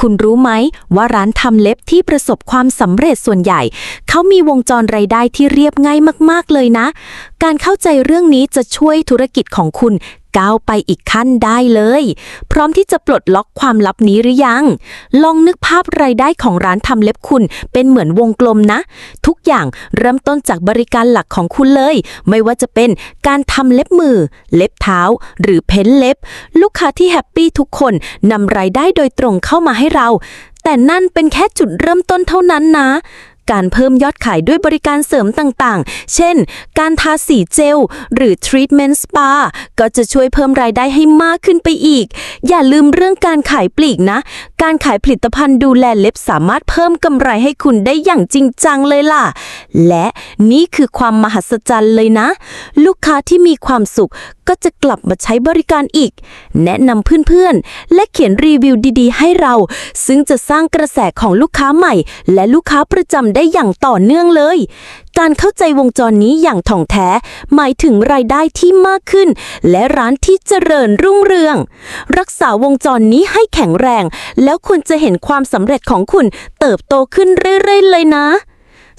คุณรู้ไหมว่าร้านทำเล็บที่ประสบความสำเร็จส่วนใหญ่ เขามีวงจรรายได้ที่เรียบง่ายมากๆเลยนะ การเข้าใจเรื่องนี้จะช่วยธุรกิจของคุณ ก้าวไปอีกขั้นได้เลย พร้อมที่จะปลดล็อกความลับนี้หรือยัง ลองนึกภาพรายได้ของร้านทำเล็บคุณเป็นเหมือนวงกลมนะ ทุกอย่างเริ่มต้นจากบริการหลักของคุณเลย ไม่ว่าจะเป็นการทำเล็บมือ เล็บเท้า หรือเพ้นเล็บ ลูกค้าที่แฮปปี้ทุกคนนำรายได้โดยตรงเข้ามาให้เรา แต่นั่นเป็นแค่จุดเริ่มต้นเท่านั้นนะ การเพิ่มยอดขายด้วยบริการเสริมต่างๆ เช่น การทาสีเจล หรือทรีทเมนต์สปา ก็จะช่วยเพิ่มรายได้ให้มากขึ้นไปอีก อย่าลืมเรื่องการขายปลีกนะ การขายผลิตภัณฑ์ดูแลเล็บสามารถเพิ่มกำไรให้คุณได้อย่างจริงจังเลยล่ะ และนี่คือความมหัศจรรย์เลยนะ ลูกค้าที่มีความสุขก็จะกลับมาใช้บริการอีก แนะนำเพื่อนๆ และเขียนรีวิวดีๆ ให้เรา ซึ่งจะสร้างกระแสของลูกค้าใหม่ และลูกค้าประจำได้ได้อย่างต่อเนื่องเลย การเข้าใจวงจรนี้อย่างถ่องแท้ หมายถึงรายได้ที่มากขึ้น และร้านที่เจริญรุ่งเรือง รักษาวงจรนี้ให้แข็งแรง แล้วคุณจะเห็นความสำเร็จของคุณเติบโตขึ้นเรื่อยๆเลยนะ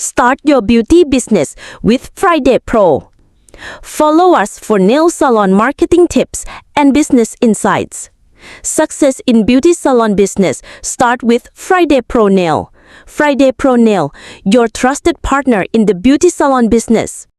Start your beauty business with Friday Pro Follow us for nail salon marketing tips and business insights. Success in beauty salon business start with Friday Pro Nail. Friday Pro Nail, your trusted partner in the beauty salon business.